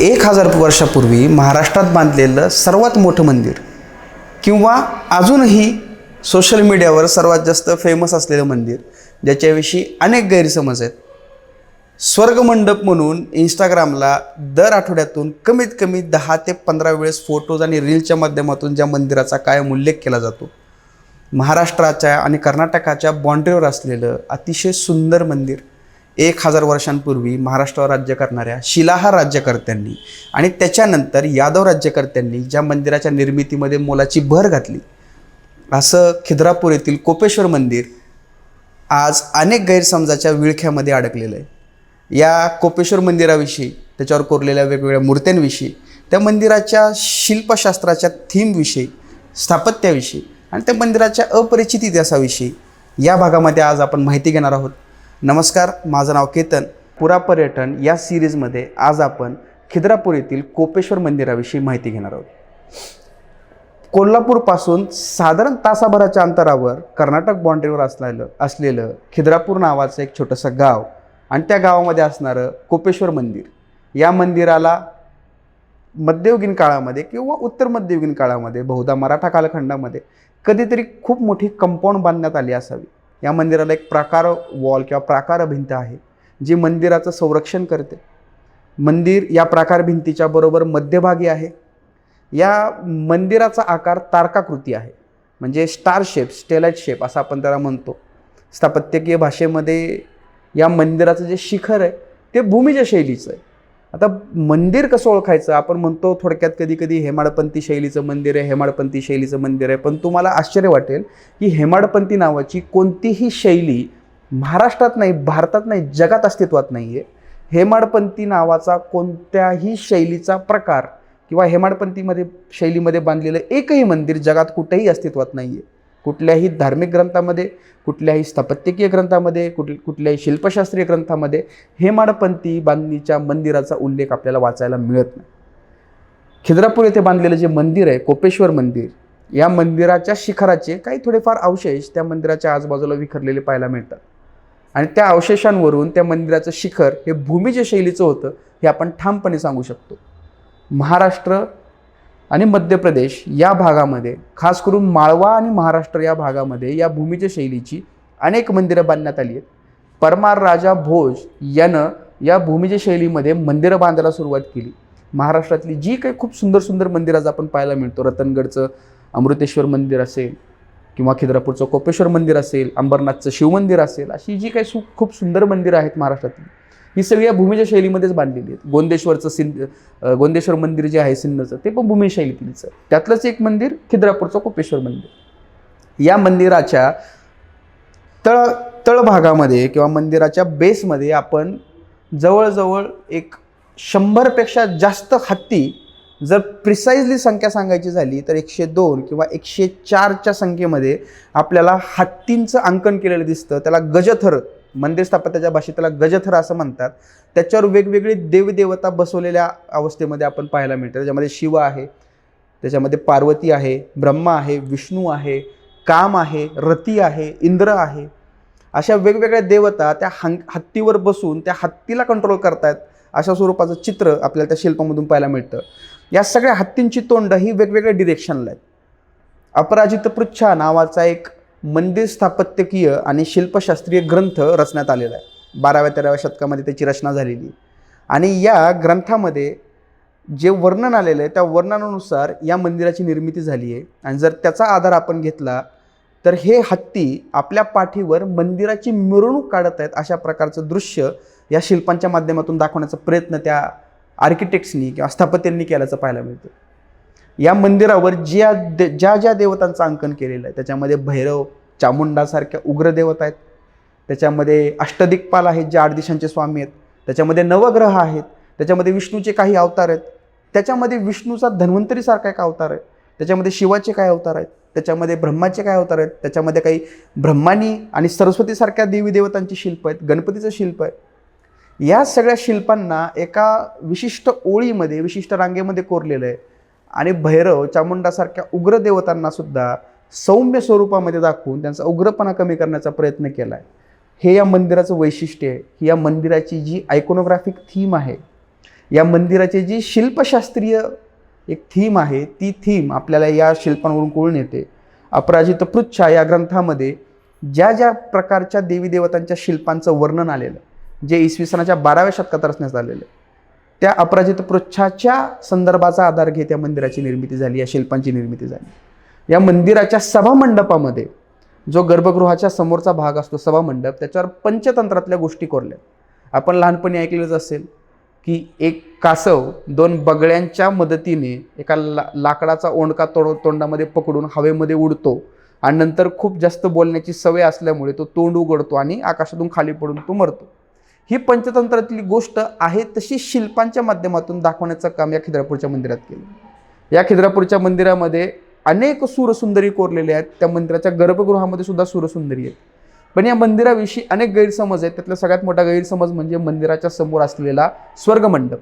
एक हजार वर्षापूर्वी महाराष्ट्रात बांधलेलं सर्वात मोठं मंदिर किंवा अजूनही सोशल मीडियावर सर्वात जास्त फेमस असलेलं मंदिर ज्याच्याविषयी अनेक गैरसमज आहेत. स्वर्गमंडप म्हणून इंस्टाग्रामला दर आठवड्यातून कमीत कमी दहा ते पंधरा वेळेस फोटोज आणि रीलच्या माध्यमातून ज्या मंदिराचा कायम उल्लेख केला जातो. महाराष्ट्राच्या आणि कर्नाटकाच्या बाँड्रीवर असलेलं अतिशय सुंदर मंदिर एक हजार वर्षांपूर्वी महाराष्ट्रावर राज्य करणाऱ्या शिलाहार राज्यकर्त्यांनी आणि त्याच्यानंतर यादव राज्यकर्त्यांनी ज्या मंदिराच्या निर्मितीमध्ये मोलाची भर घातली असं खिद्रापूर येथील कोपेश्वर मंदिर आज अनेक गैरसमजाच्या विळख्यामध्ये अडकलेलं आहे. या कोपेश्वर मंदिराविषयी त्याच्यावर कोरलेल्या वेगवेगळ्या मूर्त्यांविषयी त्या मंदिराच्या शिल्पशास्त्राच्या थीमविषयी स्थापत्याविषयी आणि त्या मंदिराच्या अपरिचित इतिहासाविषयी या भागामध्ये आज आपण माहिती घेणार आहोत. नमस्कार माझं नाव केतन. पुरा पर्यटन या सिरीजमध्ये आज आपण खिद्रापूर येथील कोपेश्वर मंदिराविषयी माहिती घेणार आहोत. कोल्हापूरपासून साधारण तासाभराच्या अंतरावर कर्नाटक बाँड्रीवर असलेलं असलेलं खिद्रापूर नावाचं एक छोटंसं गाव आणि त्या गावामध्ये असणारं कोपेश्वर मंदिर. या मंदिराला मध्ययुगीन काळामध्ये किंवा उत्तर मध्ययुगीन काळामध्ये बहुधा मराठा कालखंडामध्ये कधीतरी खूप मोठी कंपाऊंड बांधण्यात आली असावी. या मंदिराला एक प्राकार वॉल किंवा प्राकार भिंत आहे जी मंदिराचं संरक्षण करते. मंदिर या प्राकार भिंतीच्या बरोबर मध्यभागी आहे. या मंदिराचा आकार तारकाकृती आहे म्हणजे स्टार शेप स्टेलाइट शेप असं आपण त्याला म्हणतो. स्थापत्यकीय भाषेमध्ये या मंदिराचं जे शिखर आहे ते भूमीच्या शैलीचं आहे. आता मंदिर कसं ओळखायचं? आपण म्हणतो थोडक्यात कधी कधी हेमाडपंथी शैलीचं मंदिर आहे हेमाडपंथी शैलीचं मंदिर आहे. पण तुम्हाला आश्चर्य वाटेल की हेमाडपंथी नावाची कोणतीही शैली महाराष्ट्रात नाही भारतात नाही जगात अस्तित्वात नाही आहे हेमाडपंथी नावाचा कोणत्याही शैलीचा प्रकार किंवा हेमाडपंथीमध्ये शैलीमध्ये बांधलेलं एकही मंदिर जगात कुठेही अस्तित्वात नाही आहे कुठल्याही धार्मिक ग्रंथामध्ये कुठल्याही स्थापत्यकीय ग्रंथामध्ये कुठ कुठल्याही शिल्पशास्त्रीय ग्रंथामध्ये हेमाडपंथी बांधणीच्या मंदिराचा उल्लेख आपल्याला वाचायला मिळत नाही. खिद्रापूर येथे बांधलेलं जे मंदिर आहे कोपेश्वर मंदिर या मंदिराच्या शिखराचे काही थोडेफार अवशेष त्या मंदिराच्या आजूबाजूला विखरलेले पाहायला मिळतात. आणि त्या अवशेषांवरून त्या मंदिराचं शिखर हे भूमीच्या शैलीचं होतं हे आपण ठामपणे सांगू शकतो. महाराष्ट्र आणि मध्य प्रदेश या भागामध्ये खास करून माळवा आणि महाराष्ट्र या भागामध्ये या भूमीच्या शैलीची अनेक मंदिरं बांधण्यात आली आहेत. परमार राजा भोज यानं या भूमीच्या शैलीमध्ये मंदिरं बांधायला सुरुवात केली. महाराष्ट्रातली जी काही खूप सुंदर सुंदर मंदिरं आज आपण पाहायला मिळतो रतनगडचं अमृतेश्वर मंदिर असेल किंवा खिद्रापूरचं कोपेश्वर मंदिर असेल अंबरनाथचं शिवमंदिर असेल अशी जी काही सु खूप सुंदर मंदिरं आहेत महाराष्ट्रातली ही सगळी या भूमीच्या शैलीमध्येच बांधलेली आहेत. गोंदेश्वरचं सिंध गोंदेश्वर मंदिर जे आहे सिन्नचं ते पण भूमी शैलीतलीच त्यातलंच एक मंदिर खिद्रापूरचं कोपेश्वर मंदिर. या मंदिराच्या तळ तळभागामध्ये किंवा मंदिराच्या बेसमध्ये आपण जवळजवळ एक शंभरपेक्षा जास्त हत्ती जर प्रिसाइजली संख्या सांगायची झाली तर एकशे दोन किंवा एकशे चारच्या संख्येमध्ये आपल्याला हत्तींचं अंकन केलेलं दिसतं. त्याला गजथर मंदिर स्थापत्याच्या भाषेत त्याला गजथर असं म्हणतात. त्याच्यावर वेगवेगळे देवदेवता बसवलेल्या अवस्थेमध्ये आपण पाहायला मिळतं. त्याच्यामध्ये शिव आहे त्याच्यामध्ये पार्वती आहे ब्रह्मा आहे विष्णू आहे काम आहे रती आहे इंद्र आहे. अशा वेगवेगळ्या देवता त्या हं हत्तीवर बसून त्या हत्तीला कंट्रोल करतायत अशा स्वरूपाचं चित्र आपल्याला त्या शिल्पामधून पाहायला मिळतं. या सगळ्या हत्तींची तोंड ही वेगवेगळ्या डिरेक्शनला आहेत. अपराजित पृच्छा नावाचा एक मंदिर स्थापत्यकीय आणि शिल्पशास्त्रीय ग्रंथ रचण्यात आलेला आहे. बाराव्या तेराव्या शतकामध्ये त्याची रचना झालेली आणि या ग्रंथामध्ये जे वर्णन आलेलं आहे त्या वर्णनानुसार या मंदिराची निर्मिती झाली आहे. आणि जर त्याचा आधार आपण घेतला तर हे हत्ती आपल्या पाठीवर मंदिराची मिरवणूक काढत आहेत अशा प्रकारचं दृश्य या शिल्पांच्या माध्यमातून दाखवण्याचा प्रयत्न त्या आर्किटेक्ट्सनी किंवा स्थापत्यांनी केल्याचं पाहायला मिळतं. या मंदिरावर ज्या दे ज्या ज्या देवतांचं अंकन केलेलं आहे त्याच्यामध्ये भैरव चामुंडासारख्या उग्र देवता आहेत. त्याच्यामध्ये अष्टदिक्पाल आहेत जे आठ दिशांचे स्वामी आहेत. त्याच्यामध्ये नवग्रह आहेत. त्याच्यामध्ये विष्णूचे काही अवतार आहेत. त्याच्यामध्ये विष्णूचा धन्वंतरीसारखा एक अवतार आहे. त्याच्यामध्ये शिवाचे काय अवतार आहेत. त्याच्यामध्ये ब्रह्माचे काय अवतार आहेत. त्याच्यामध्ये काही ब्रह्मानी आणि सरस्वतीसारख्या देवी देवतांची शिल्प आहेत. गणपतीचं शिल्प आहे. या सगळ्या शिल्पांना एका विशिष्ट ओळीमध्ये विशिष्ट रांगेमध्ये कोरलेलं आहे. आणि भैरव चामुंडासारख्या उग्र देवतांना सुद्धा सौम्य स्वरूपामध्ये दाखवून त्यांचा उग्रपणा कमी करण्याचा प्रयत्न केला आहे हे या मंदिराचं वैशिष्ट्य आहे. ही या मंदिराची जी आयकोनोग्राफिक थीम आहे या मंदिराची जी शिल्पशास्त्रीय एक थीम आहे ती थीम आपल्याला या शिल्पांवरून कळून येते. अपराजित पृच्छा या ग्रंथामध्ये ज्या ज्या प्रकारच्या देवी देवतांच्या शिल्पांचं वर्णन आलेलं जे इसवी सनाच्या बाराव्या शतकात रचण्यात आलेलं आहे. त्या अपराजित पृच्छाच्या संदर्भाचा आधार घेत या मंदिराची निर्मिती झाली या शिल्पांची निर्मिती झाली. या मंदिराच्या सभामंडपामध्ये जो गर्भगृहाच्या समोरचा भाग असतो सभामंडप त्याच्यावर पंचतंत्रातल्या गोष्टी कोरल्या. आपण लहानपणी ऐकलेलंच असेल की एक कासव दोन बगळ्यांच्या मदतीने एका ला लाकडाचा ओंडका तोड तोंडामध्ये पकडून हवेमध्ये उडतो आणि नंतर खूप जास्त बोलण्याची सवय असल्यामुळे तो तोंड उघडतो आणि आकाशातून खाली पडून तो मरतो. ही पंचतंत्रातली गोष्ट आहे तशी शिल्पांच्या माध्यमातून दाखवण्याचं काम या खिद्रापूरच्या मंदिरात केलं. या खिद्रापूरच्या मंदिरामध्ये अनेक सूरसुंदरी कोरलेल्या आहेत. त्या मंदिराच्या गर्भगृहामध्ये सुद्धा सूरसुंदरी आहेत. पण या मंदिराविषयी अनेक गैरसमज आहेत. त्यातला सगळ्यात मोठा गैरसमज म्हणजे मंदिराच्या समोर असलेला स्वर्गमंडप.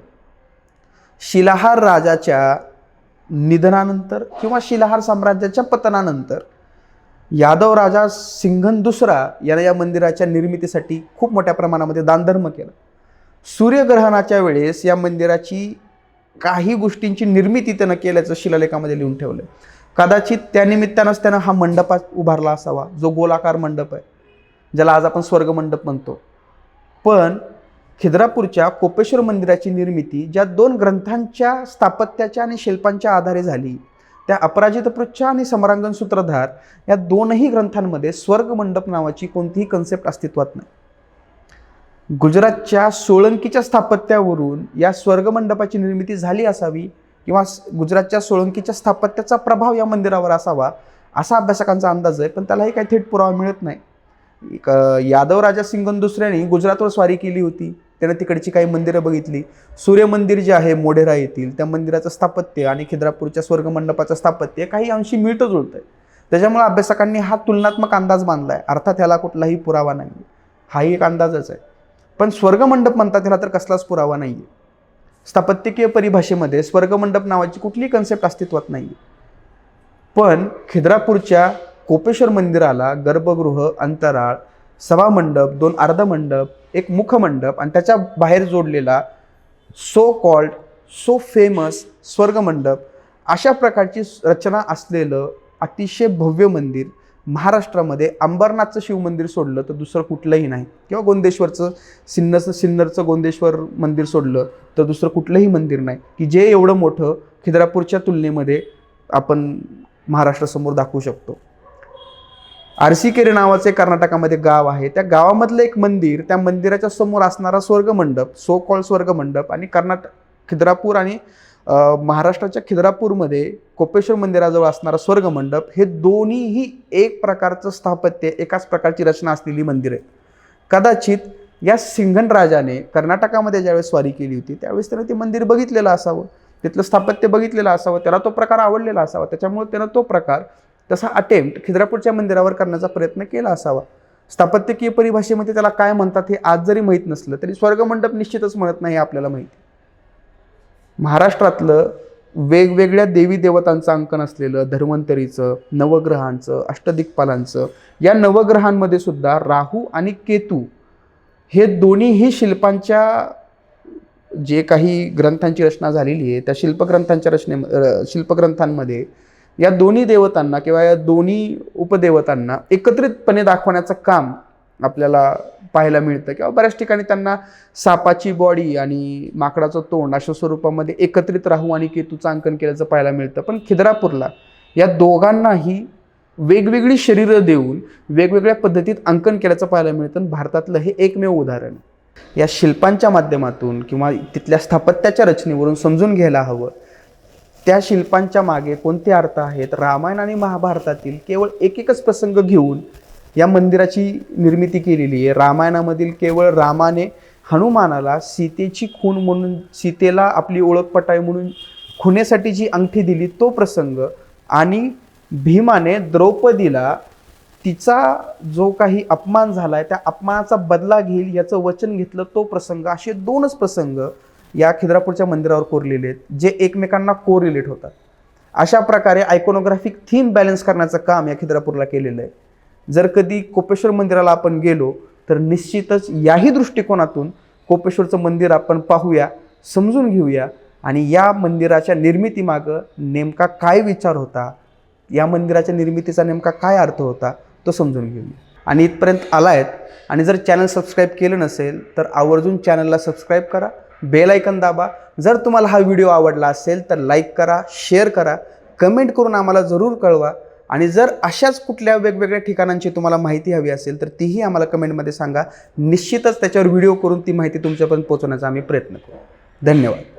शिलाहार राजाच्या निधनानंतर किंवा शिलाहार साम्राज्याच्या पतनानंतर यादव राजा सिंघन दुसरा यानं या मंदिराच्या निर्मितीसाठी खूप मोठ्या प्रमाणामध्ये दानधर्म केला. सूर्यग्रहणाच्या वेळेस या मंदिराची काही गोष्टींची निर्मिती त्यानं केल्याचं शिलालेखामध्ये लिहून ठेवलं आहे कदाचित त्यानिमित्तानंच त्यानं हा मंडप उभारला असावा जो गोलाकार मंडप आहे ज्याला आज आपण स्वर्ग मंडप म्हणतो. पण खिद्रापूरच्या कोपेश्वर मंदिराची निर्मिती ज्या दोन ग्रंथांच्या स्थापत्याच्या आणि शिल्पांच्या आधारे झाली त्या अपराजित पृच्छा आणि समरांगण सूत्रधार या दोनही ग्रंथांमध्ये स्वर्गमंडप नावाची कोणतीही कन्सेप्ट अस्तित्वात नाही. गुजरातच्या सोळंकीच्या स्थापत्यावरून या स्वर्गमंडपाची निर्मिती झाली असावी किंवा गुजरातच्या सोळंकीच्या स्थापत्याचा प्रभाव या मंदिरावर असावा असा अभ्यासकांचा अंदाज आहे पण त्यालाही काही थेट पुरावा मिळत नाही. एक, यादव राजा सिंगन दुसऱ्याने गुजरातवर स्वारी केली होती. त्यानं तिकडची काही मंदिरं बघितली. सूर्यमंदिर जे आहे मोढेरा येथील त्या मंदिराचं स्थापत्य आणि खिद्रापूरच्या स्वर्गमंडपाचं स्थापत्य काही अंशी मिळतं जुळतं आहे त्याच्यामुळे अभ्यासकांनी हा तुलनात्मक अंदाज बांधला आहे अर्थात ह्याला कुठलाही पुरावा नाही हाही एक अंदाजच आहे. पण स्वर्गमंडप म्हणतात त्याला तर कसलाच पुरावा नाही आहे स्थापत्यकीय परिभाषेमध्ये स्वर्गमंडप नावाची कुठलीही कन्सेप्ट अस्तित्वात नाही पण खिद्रापूरच्या कोपेश्वर मंदिराला गर्भगृह अंतराळ सभामंडप दोन अर्धमंडप एक मुखमंडप आणि त्याच्या बाहेर जोडलेला सो कॉल्ड सो फेमस स्वर्गमंडप अशा प्रकारची रचना असलेलं अतिशय भव्य मंदिर महाराष्ट्रामध्ये अंबरनाथचं शिवमंदिर सोडलं तर दुसरं कुठलंही नाही. किंवा गोंदेश्वरचं सिन्नरचं सिन्नरचं गोंदेश्वर मंदिर सोडलं तर दुसरं कुठलंही मंदिर नाही. की जे एवढं मोठं खिद्रापूरच्या तुलनेमध्ये आपण महाराष्ट्रासमोर दाखवू शकतो. आरसीकेरे नावाचे कर्नाटकामध्ये गाव आहे. त्या गावामधलं एक मंदिर त्या मंदिराच्या समोर असणारा स्वर्गमंडप सो कॉल स्वर्गमंडप आणि कर्नाटक खिद्रापूर आणि महाराष्ट्राच्या खिद्रापूरमध्ये कोपेश्वर मंदिराजवळ असणारा स्वर्गमंडप हे दोन्हीही एक प्रकारचं स्थापत्य एकाच प्रकारची रचना असलेली मंदिर आहे कदाचित या सिंघन राजाने कर्नाटकामध्ये ज्यावेळेस स्वारी केली होती त्यावेळेस त्यानं ते मंदिर बघितलेलं असावं. तिथलं स्थापत्य बघितलेलं असावं त्याला तो प्रकार आवडलेला असावा. त्याच्यामुळे त्यानं तो प्रकार तसा अटेम्प्ट खिद्रापूरच्या मंदिरावर करण्याचा प्रयत्न केला असावा. स्थापत्यकीय परिभाषेमध्ये त्याला काय म्हणतात हे आज जरी माहीत नसलं तरी स्वर्गमंडप निश्चितच म्हणत नाही आपल्याला माहिती. महाराष्ट्रातलं वेगवेगळ्या देवी देवतांचं अंकन असलेलं धन्वंतरीचं नवग्रहांचं अष्टदिक्पालांचं या नवग्रहांमध्ये सुद्धा राहू आणि केतू हे दोन्हीही शिल्पांच्या जे काही ग्रंथांची रचना झालेली आहे त्या शिल्पग्रंथांच्या रचने शिल्पग्रंथांमध्ये या दोन्ही देवतांना किंवा या दोन्ही उपदेवतांना एकत्रितपणे दाखवण्याचं काम आपल्याला पाहायला मिळतं किंवा बऱ्याच ठिकाणी त्यांना सापाची बॉडी आणि माकडाचं तोंड अशा स्वरूपामध्ये एकत्रित राहू आणि केतूचं अंकन केल्याचं पाहायला मिळतं. पण खिद्रापूरला या दोघांनाही वेगवेगळी शरीरं देऊन वेगवेगळ्या पद्धतीत अंकन केल्याचं पाहायला मिळतं आणि भारतातलं हे एकमेव उदाहरण. या शिल्पांच्या माध्यमातून किंवा तिथल्या स्थापत्याच्या रचनेवरून समजून घ्यायला हवं. त्या शिल्पांच्या मागे कोणते अर्थ आहेत? रामायण आणि महाभारतातील केवळ एक एकच प्रसंग घेऊन या मंदिराची निर्मिती केलेली आहे. रामायणामधील केवळ रामाने हनुमानाला सीतेची खून म्हणून सीतेला आपली ओळख पटावी म्हणून खुनेसाठी जी अंगठी दिली तो प्रसंग आणि भीमाने द्रौपदीला तिचा जो काही अपमान झाला आहे त्या अपमानाचा बदला घेईल याचं वचन घेतलं तो प्रसंग असे दोनच प्रसंग या खिद्रापूरच्या मंदिरावर कोरलेले आहेत जे एकमेकांना कोरिलेट होतात. अशा प्रकारे आयकोनोग्राफिक थीम बॅलन्स करण्याचं काम या खिद्रापूरला केलेलं आहे. जर कधी कोपेश्वर मंदिराला आपण गेलो तर निश्चितच याही दृष्टिकोनातून कोपेश्वरचं मंदिर आपण पाहूया समजून घेऊया आणि या मंदिराच्या निर्मितीमागं नेमका काय विचार होता या मंदिराच्या निर्मितीचा नेमका काय अर्थ होता तो समजून घेऊया. आणि इथपर्यंत आला आहेत आणि जर चॅनल सबस्क्राईब केलं नसेल तर आवर्जून चॅनलला सबस्क्राईब करा. बेल दाबा. जर तुम्हाला हा व्हिडिओ आवडला असेल तर लाईक करा शेअर करा कमेंट करून आम्हाला जरूर कळवा. आणि जर अशाच कुठल्या वेगवेगळ्या ठिकाणांची तुम्हाला माहिती हवी असेल तर तीही आम्हाला कमेंटमध्ये सांगा. निश्चितच त्याच्यावर व्हिडिओ करून ती माहिती तुमच्यापर्यंत पोहोचवण्याचा आम्ही प्रयत्न करू. धन्यवाद.